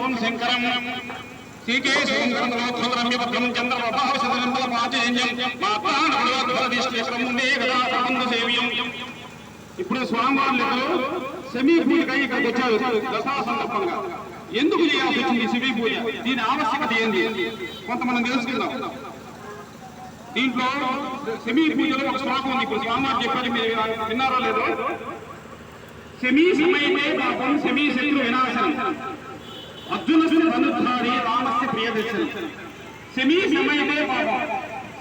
శివం శంకరం. శ్రీకే శివం చంద్రబాహుశంద్ర పాచేంజం ఇప్పుడు స్వామివారి లెక్కలు సెమీ పూజకై ఇక్కడికి వచ్చారు దసరా సందర్భంగా ఎందుకు చేయాల్సి వచ్చింది సెమీ పూజ దీని ఆవశ్యకత ఏంది? కొంతమంది తెలుసుకుందాం. దీంట్లో సెమీ పూజలో ఒక శ్లోకం ఉంది. ఇప్పుడు స్వామివారు చెప్పారు మీరు విన్నారో లేదో? సెమీ సమయమే పాపం సెమీ శత్రు వినాశనం. అర్జునస్య ధనుర్ధారి రామస్య ప్రియదర్శనం. సెమీ సమయమే బాబా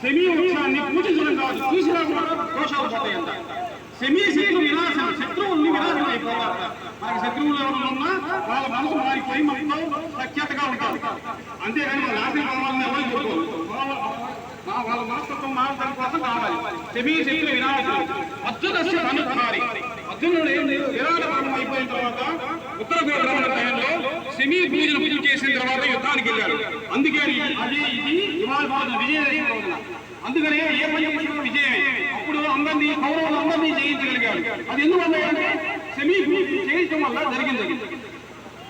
సెమీ వృక్షాన్ని పూజించడం కాదు చూసినా కూడా దోషాలు పోతాయంట సెమీ శత్రు వినాశనం శత్రువుల్ని వినాశనం అయిపోవాలి మనకి శత్రువులు ఎవరు ఉన్నా వాళ్ళ మనసు మారిపోయి మనతో సఖ్యతగా ఉంటారు. అంతేగాని వాళ్ళ నాశనం కావాలని ఎవరు కోరుకోరు. వాళ్ళ- మనస్తత్వం మారడం కోసం కావాలి. సెమీ శత్రు వినాశనం అర్జునస్య ధనుద్ధారి అర్జునుడు విరాట పర్వం అయిపోయిన తర్వాత ఉత్తర గోత్రముల టైంలో సెమీ పూజను పూజ చేసిన తర్వాత యుద్ధానికి వెళ్ళారు. అందుకే అది ఇది ఇవాళ బాధ అందుకనే ఏ పని విజయమే. అప్పుడు అందరినీ కౌరవులు అందరినీ జయించగలిగారు. అది ఎందువల్ల అంటే సెమీ పూజ చేయటం వల్ల జరిగింది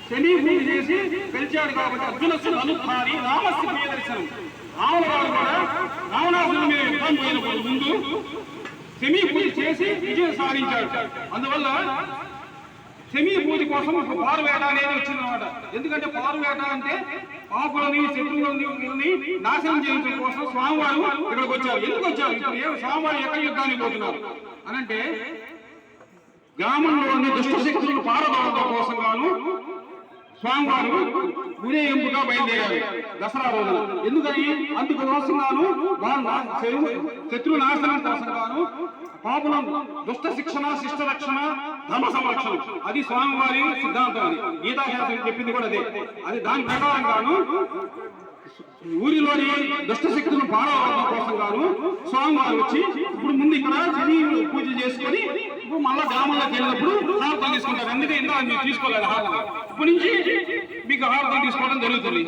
సెమీ పూజ చేసి గెలిచాడు కాబట్టి అర్జునస్సు అనుభారి రామస్య ప్రియదర్శనం రాముల వారు కూడా రావణాసుల మీద యుద్ధం పోయినప్పుడు ముందు సెమీ పూజ చేసి విజయం సాధించాడు. అందువల్ల సెమీ పూజ కోసం పారు పారువేట అనేది వచ్చిందన్నమాట. ఎందుకంటే పారువేట అంటే పాపులని శత్రువులని నాశనం చేయడం కోసం స్వామివారు ఇక్కడికి వచ్చారు. ఎందుకు వచ్చారు? ఇప్పుడు ఏం స్వామివారు ఎక్కడ యుద్ధానికి పోతున్నారు? అనంటే గ్రామంలోని దుష్ట శక్తులను పారదోడడం కోసం గాను స్వామివారు ఊరేగింపుగా బయలుదేరారు దసరా రోజున. ఎందుకని? అందుకు కోసం గాను శత్రు- నాశనం కోసం గాను పాపులం దుష్ట శిక్షణ శిష్ట రక్షణ ధర్మ సంరక్షణ. అది స్వామివారి సిద్ధాంతం అది. గీతాశాస్త్రం చెప్పింది కూడా అదే. అది దాని ప్రకారం గాను ఊరిలోని దుష్ట శక్తులను పాడవడం కోసం గాను స్వామివారు వచ్చి ఇప్పుడు ముందు ఇక్కడ పూజ చేసుకొని ఇప్పుడు మళ్ళా గ్రామంలోకి వెళ్ళినప్పుడు హారతం తీసుకుంటారు. ఎందుకంటే ఇంత మీరు తీసుకోలేదు హారతం. ఇప్పటి నుంచి మీకు హారతం తీసుకోవడం జరుగుతుంది.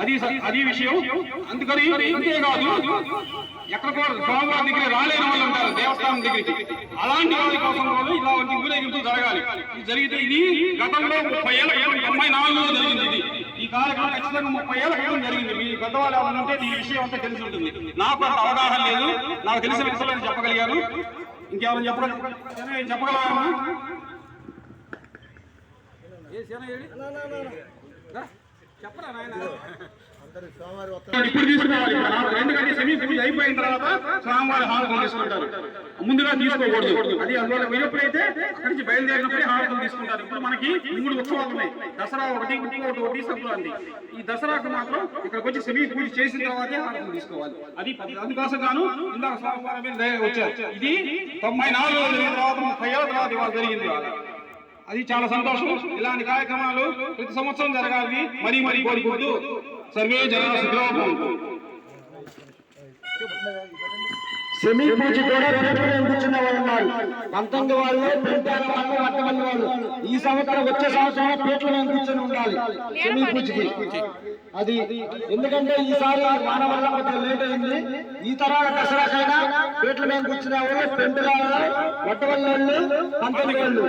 అది అది విషయం. అందుకని అంతేకాదు ఎక్కడ కూడా స్వామివారి దగ్గర రాలేని వాళ్ళు ఉంటారు దేవస్థానం దగ్గరికి. అలాంటి వాళ్ళ కోసం కూడా ఇలాంటి ఊరేగింపు జరగాలి. ఇది జరిగితే ఇది గతంలో ముప్పై ఏళ్ళ క్రితం తొంభై నాలుగులో జరిగింది ఇది. ఈ కార్యక్రమం ఖచ్చితంగా ముప్పై ఏళ్ళ క్రితం జరిగింది. మీ పెద్దవాళ్ళు ఎవరైనా ఉంటే ఈ విషయం అంతా తెలిసి ఉంటుంది. నాకు అంత అవగాహన లేదు. నాకు తెలిసిన విషయాలు చెప్పగలిగాను. ఇంకేమైనా చెప్పగల చెప్పగలమా చెప్పరా నాయన. ఇప్పుడు తీసుకోవాలి ఇప్పుడు ఎందుకంటే సెమీ పూజ అయిపోయిన తర్వాత స్వామివారి హారతులు తీసుకుంటారు ముందుగా తీసుకోకూడదు. అది అందువల్ల వెళ్ళినప్పుడైతే నుంచి బయలుదేరినప్పుడే హారతులు తీసుకుంటారు. ఇప్పుడు మనకి మూడు ఉత్సవాలు ఉన్నాయి. దసరా ఒకటి ఇంకోటి ఒకటి సంక్రాంతి. ఈ దసరాకు మాత్రం ఇక్కడికి వచ్చి సెమీ పూజ చేసిన తర్వాతే హారతులు తీసుకోవాలి. అది. అందుకోసం గాను ఇందాక వచ్చారు. ఇది తొంభై నాలుగు జరిగిన తర్వాత ముప్పై ఏళ్ళ తర్వాత ఇవాళ జరిగింది. అది చాలా సంతోషం. ఇలాంటి కార్యక్రమాలు ప్రతి సంవత్సరం జరగాలి. మరీ మరీ కోరుకుంటూ సర్వే జన సుఖలోభవంతు. సెమీ పూజ కూడా పేటలో కూర్చున్న వాళ్ళు ఉన్నారు. పంతొమ్మిది వాళ్ళు పెంటాల వాళ్ళు అట్టమల్లి వాళ్ళు. ఈ సంవత్సరం వచ్చే సంవత్సరం పేటలో కూర్చొని ఉండాలి. సెమీ పూజకి అది ఎందుకంటే ఈసారి వాన వల్ల కొంచెం లేట్ అయింది. ఈ తర్వాత దసరాకైనా పేట్ల మీద కూర్చునే వాళ్ళు. పెంటుల వట్టవల్లి వాళ్ళు పంతొమ్మిది వాళ్ళు.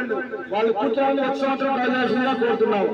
వాళ్ళు కూర్చొని వచ్చే సంవత్సరం ప్రజాసిందిగా కోరుతున్నాం